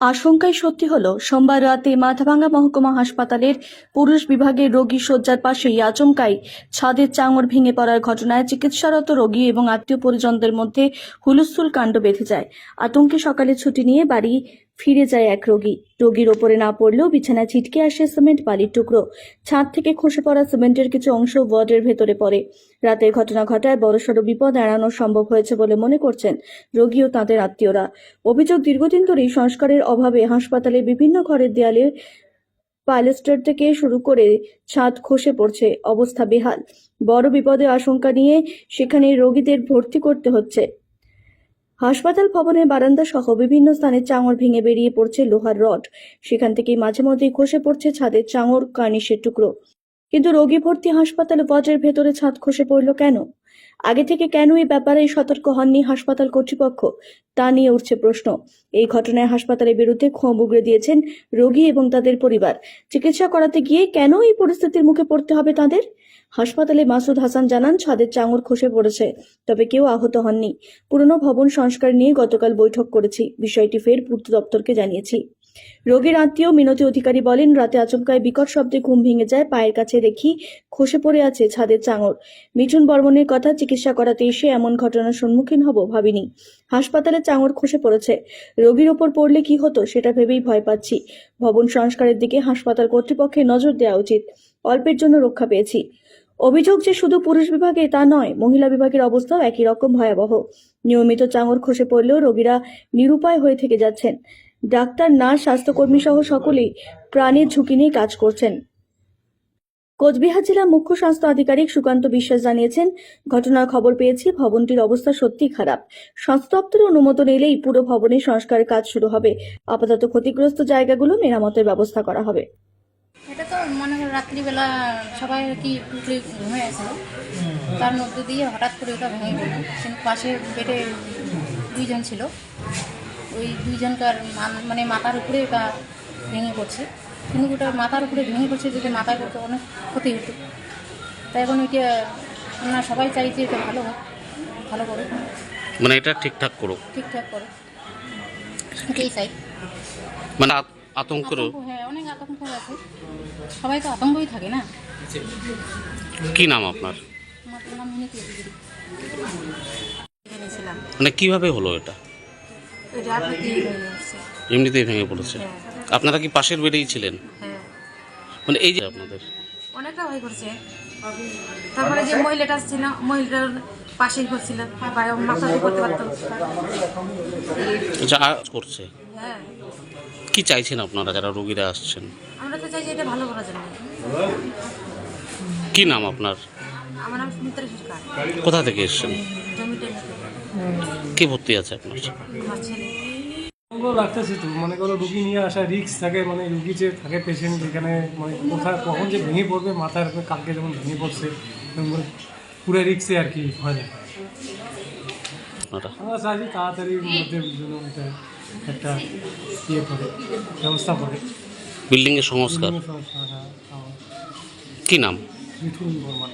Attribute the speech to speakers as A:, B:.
A: আশঙ্কাই সত্যি হলো, সোমবার রাতে মাথাভাঙ্গা মহকুমা হাসপাতালের পুরুষ বিভাগের রোগী শয্যার পাশেই আচমকাই ছাদের চাঙড় ভেঙে পড়ার ঘটনায় চিকিৎসারত রোগী এবং আত্মীয় পরিজনদের মধ্যে হুলস্থুল কাণ্ড বেঁধে যায়। আতঙ্কে সকালে ছুটি নিয়ে বাড়ি ফিরে যায় এক রোগী। রোগীর ওপরে না পড়লেও বিছানায় ছিটকে আসে সিমেন্ট বালির টুকরো। ছাদ থেকে খসে পড়া সিমেন্টের কিছু অংশ ওয়ার্ডের ভেতরে পড়ে। রাতের ঘটনা ঘটায় বড়সড় বিপদ এড়ানো সম্ভব হয়েছে বলে মনে করছেন রোগী ও তাঁদের আত্মীয়রা। অভিযোগ দীর্ঘদিন ধরেই সংস্কারের অভাবে হাসপাতালে বিভিন্ন ঘরের দেয়ালে পাইলেস্টার থেকে শুরু করে ছাদ খসে পড়ছে অবস্থা বেহাল। বড় বিপদের আশঙ্কা নিয়ে সেখানে রোগীদের ভর্তি করতে হচ্ছে। হাসপাতাল ভবনের বারান্দা সহ বিভিন্ন স্থানে চাঙর ভেঙে বেরিয়ে পড়ছে লোহার রড। সেখান থেকেই মাঝে মধ্যেই খসে পড়ছে ছাদের চাঙর কার্নিশের টুকরো। কিন্তু রোগী ভর্তি হাসপাতালে ওয়ার্ডের ভেতরে ছাদ খসে পড়ল কেন? আগে থেকে কেন এই ব্যাপারে সতর্ক হননি হাসপাতাল কর্তৃপক্ষ? তা নিয়ে উঠছে প্রশ্ন। এই ঘটনায় হাসপাতালের বিরুদ্ধে ক্ষোভ উগড়ে দিয়েছেন রোগী এবং তাদের পরিবার। চিকিৎসা করাতে গিয়ে কেন এই পরিস্থিতির মুখে পড়তে হবে তাদের? হাসপাতালে মাসুদ হাসান জানান, ছাদের চাঙড় খসে পড়েছে, তবে কেউ আহত হননি। পুরনো ভবন সংস্কার নিয়ে গতকাল বৈঠক করেছি, বিষয়টি ফের পূর্ত দপ্তরকে জানিয়েছি। রোগীর আত্মীয় মিনতি অধিকারী বলেন, রাতে আচমকায় বিকট শব্দে ঘুম ভেঙে যায়, পায়ের কাছে দেখি খসে পড়ে আছে ছাদের চাঙর। মিঠুন বর্মনের কথা চিকিৎসা করাতে এসে এমন ঘটনার সম্মুখীন হব ভাবিনি। হাসপাতালে চাঙর খসে পড়েছে। রোগীর ওপর পড়লে কি হতো সেটা ভেবেই ভয় পাচ্ছি। ভবন সংস্কারের দিকে হাসপাতাল কর্তৃপক্ষের নজর দেওয়া উচিত। অল্পের জন্য রক্ষা পেয়েছি। অভিযোগ যে শুধু পুরুষ বিভাগে তা নয়, মহিলা বিভাগের অবস্থাও একই রকম ভয়াবহ। নিয়মিত চাঙর খসে পড়লেও রোগীরা নিরুপায় হয়ে থেকে যাচ্ছেন। ডাক্তার, নার্স স্বাস্থ্যকর্মী সহ সকলেই প্রাণের ঝুঁকি নিয়ে কাজ করছেন। কোচবিহার জেলা মুখ্য স্বাস্থ্য আধিকারিক সুকান্ত বিশ্বাস জানিয়েছেন, ঘটনার খবর পেয়েছি, ভবনটির অবস্থা সত্যি খারাপ। স্বাস্থ্য দপ্তরের অনুমোদন এলেই পুরো ভবনের সংস্কারের কাজ শুরু হবে। আপাতত ক্ষতিগ্রস্ত জায়গাগুলো মেরামতের ব্যবস্থা করা হবে।
B: এটা তো মনে হয় রাত্রিবেলা সবাই কি উঠে ঘুমিয়ে আছে। তার মধ্যে দিয়ে হঠাৎ করে ওটা ভেঙে গেল। বেডে দুইজন ছিল। ওই দুইজনকার মান- মানে মাথার উপরে ওটা ভেঙে পড়ছে। কিন্তু ওটা মাথার উপরে ভেঙে পড়ছে যদি মাথায় পড়তো অনেক ক্ষতি হতো। তাই এখন ওইটা আমরা সবাই চাই যে এটা ভালো হোক ভালো করে
C: মানে এটা ঠিকঠাক করো
B: ঠিকঠাক করে এটাই চাই।
C: মানে
B: আতঙ্ক, হ্যাঁ অনেক আতঙ্ক আছে। সবাই তো আতঙ্কই থাকে না।
C: কি নাম আপনার?
B: আমার নাম মিনিট
C: মানে কীভাবে হলো এটা? এমনিতেই ভেঙে পড়েছে?
B: হ্যাঁ।
C: আপনারা কি পাশের বেডেই ছিলেন?
B: হ্যাঁ।
C: মানে এই যে আপনাদের।
B: অনেকটা ভয় করছে। তারপরে যে মহিলাটা ছিল মহিলাটার পাশেই করছিল বা- মাথা করতে পারতো।
C: যা করছে।
B: হ্যাঁ।
C: কি চাইছেন আপনারা যারা রোগীরা আসছেন?
B: আমরা তো চাই যে এটা ভালো করার জন্য।
C: কি নাম আপনার?
B: আমার নাম সুমিত্রা সরকার।
C: কোথা থেকে এসছেন?
B: জমিটা
C: কি ভর্তি আছে আপনার?
D: লাগতেছে তো মনে করো রুগী নিয়ে আসা রিক্স থাকে মানে রুগী যে থাকে পেশেন্ট যেখানে মানে কোথায় কখন যে ভেঙে পড়বে মাথার উপরে কালকে যেমন ভেঙে পড়ছে পুরো রিক্সে আর কি হয় না।
C: আপনারা
D: আমরা চাইছি তাড়াতাড়ির মধ্যে একটা ইয়ে করে ব্যবস্থা করে।
C: বিল্ডিং এর সংস্কার।
D: হ্যাঁ, আমার
C: কি নাম?
D: মিঠুন বর্মা।